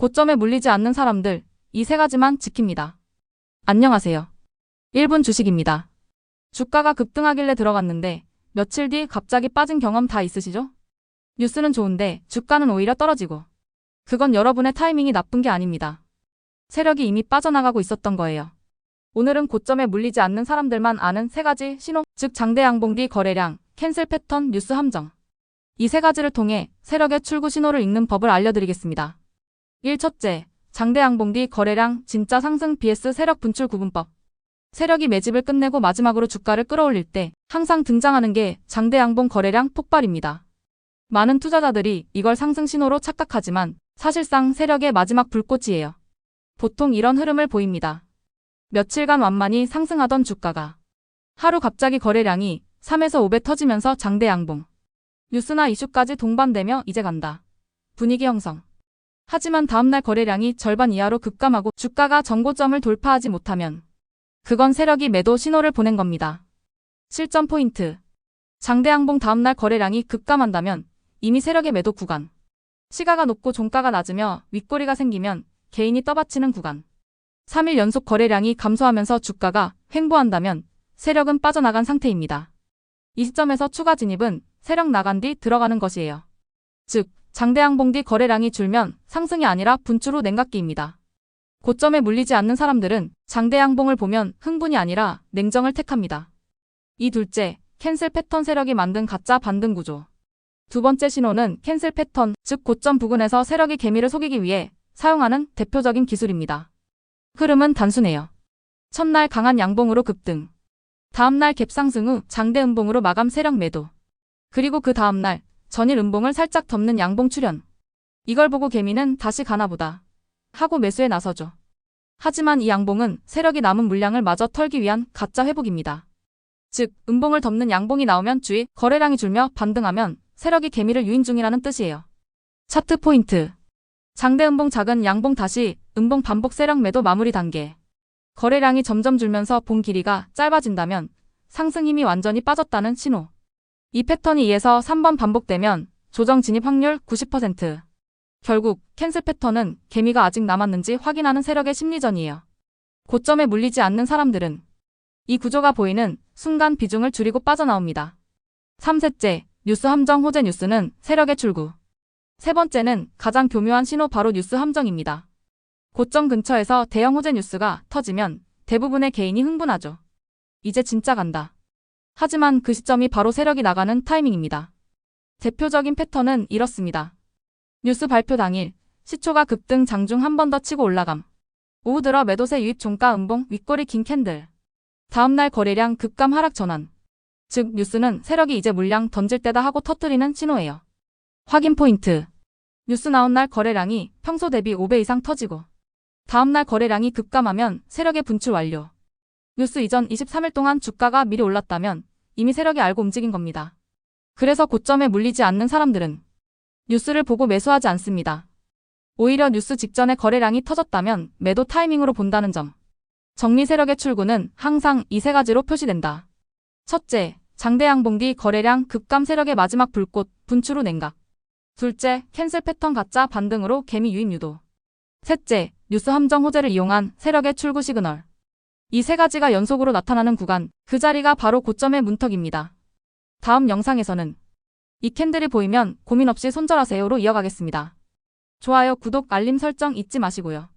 고점에 물리지 않는 사람들, 이 세 가지만 지킵니다. 안녕하세요. 1분 주식입니다. 주가가 급등하길래 들어갔는데 며칠 뒤 갑자기 빠진 경험 다 있으시죠? 뉴스는 좋은데 주가는 오히려 떨어지고. 그건 여러분의 타이밍이 나쁜 게 아닙니다. 세력이 이미 빠져나가고 있었던 거예요. 오늘은 고점에 물리지 않는 사람들만 아는 세 가지 신호, 즉 장대 양봉 뒤 거래량, 캔슬 패턴, 뉴스 함정. 이 세 가지를 통해 세력의 출구 신호를 읽는 법을 알려드리겠습니다. 1. 첫째, 장대 양봉 뒤 거래량, 진짜 상승 BS 세력 분출 구분법. 세력이 매집을 끝내고 마지막으로 주가를 끌어올릴 때 항상 등장하는 게 장대 양봉 거래량 폭발입니다. 많은 투자자들이 이걸 상승 신호로 착각하지만 사실상 세력의 마지막 불꽃이에요. 보통 이런 흐름을 보입니다. 며칠간 완만히 상승하던 주가가 하루 갑자기 거래량이 3에서 5배 터지면서 장대 양봉. 뉴스나 이슈까지 동반되며 이제 간다. 분위기 형성. 하지만 다음날 거래량이 절반 이하로 급감하고 주가가 정고점을 돌파하지 못하면 그건 세력이 매도 신호를 보낸 겁니다. 실전 포인트. 장대 양봉 다음날 거래량이 급감한다면 이미 세력의 매도 구간. 시가가 높고 종가가 낮으며 윗꼬리가 생기면 개인이 떠받치는 구간. 3일 연속 거래량이 감소하면서 주가가 횡보한다면 세력은 빠져나간 상태입니다. 이 시점에서 추가 진입은 세력 나간 뒤 들어가는 것이에요. 즉, 장대양봉 뒤 거래량이 줄면 상승이 아니라 분출 후 냉각기입니다. 고점에 물리지 않는 사람들은 장대양봉을 보면 흥분이 아니라 냉정을 택합니다. 이 둘째, 캔슬 패턴 세력이 만든 가짜 반등 구조. 두 번째 신호는 캔슬 패턴, 즉 고점 부근에서 세력이 개미를 속이기 위해 사용하는 대표적인 기술입니다. 흐름은 단순해요. 첫날 강한 양봉으로 급등. 다음날 갭상승 후 장대 음봉으로 마감 세력 매도. 그리고 그 다음날 전일 음봉을 살짝 덮는 양봉 출현. 이걸 보고 개미는 다시 가나보다. 하고 매수에 나서죠. 하지만 이 양봉은 세력이 남은 물량을 마저 털기 위한 가짜 회복입니다. 즉, 음봉을 덮는 양봉이 나오면 주의, 거래량이 줄며 반등하면 세력이 개미를 유인 중이라는 뜻이에요. 차트 포인트. 장대 음봉 작은 양봉 다시 음봉 반복 세력 매도 마무리 단계. 거래량이 점점 줄면서 봉 길이가 짧아진다면 상승 힘이 완전히 빠졌다는 신호. 이 패턴이 2에서 3번 반복되면 조정 진입 확률 90%. 결국 캔슬 패턴은 개미가 아직 남았는지 확인하는 세력의 심리전이에요. 고점에 물리지 않는 사람들은 이 구조가 보이는 순간 비중을 줄이고 빠져나옵니다. 3셋째, 뉴스 함정 호재 뉴스는 세력의 출구. 세 번째는 가장 교묘한 신호 바로 뉴스 함정입니다. 고점 근처에서 대형 호재 뉴스가 터지면 대부분의 개인이 흥분하죠. 이제 진짜 간다. 하지만 그 시점이 바로 세력이 나가는 타이밍입니다. 대표적인 패턴은 이렇습니다. 뉴스 발표 당일 시초가 급등 장중 한 번 더 치고 올라감. 오후 들어 매도세 유입 종가 음봉 윗꼬리 긴 캔들. 다음날 거래량 급감 하락 전환. 즉 뉴스는 세력이 이제 물량 던질 때다 하고 터뜨리는 신호예요. 확인 포인트. 뉴스 나온 날 거래량이 평소 대비 5배 이상 터지고 다음날 거래량이 급감하면 세력의 분출 완료. 뉴스 이전 23일 동안 주가가 미리 올랐다면 이미 세력이 알고 움직인 겁니다. 그래서 고점에 물리지 않는 사람들은 뉴스를 보고 매수하지 않습니다. 오히려 뉴스 직전에 거래량이 터졌다면 매도 타이밍으로 본다는 점. 정리 세력의 출구는 항상 이 세 가지로 표시된다. 첫째, 장대 양봉 뒤 거래량 급감 세력의 마지막 불꽃, 분출 후 냉각. 둘째, 캔슬 패턴 가짜 반등으로 개미 유입 유도. 셋째, 뉴스 함정 호재를 이용한 세력의 출구 시그널. 이 세 가지가 연속으로 나타나는 구간, 그 자리가 바로 고점의 문턱입니다. 다음 영상에서는 이 캔들이 보이면 고민 없이 손절하세요로 이어가겠습니다. 좋아요, 구독, 알림 설정 잊지 마시고요.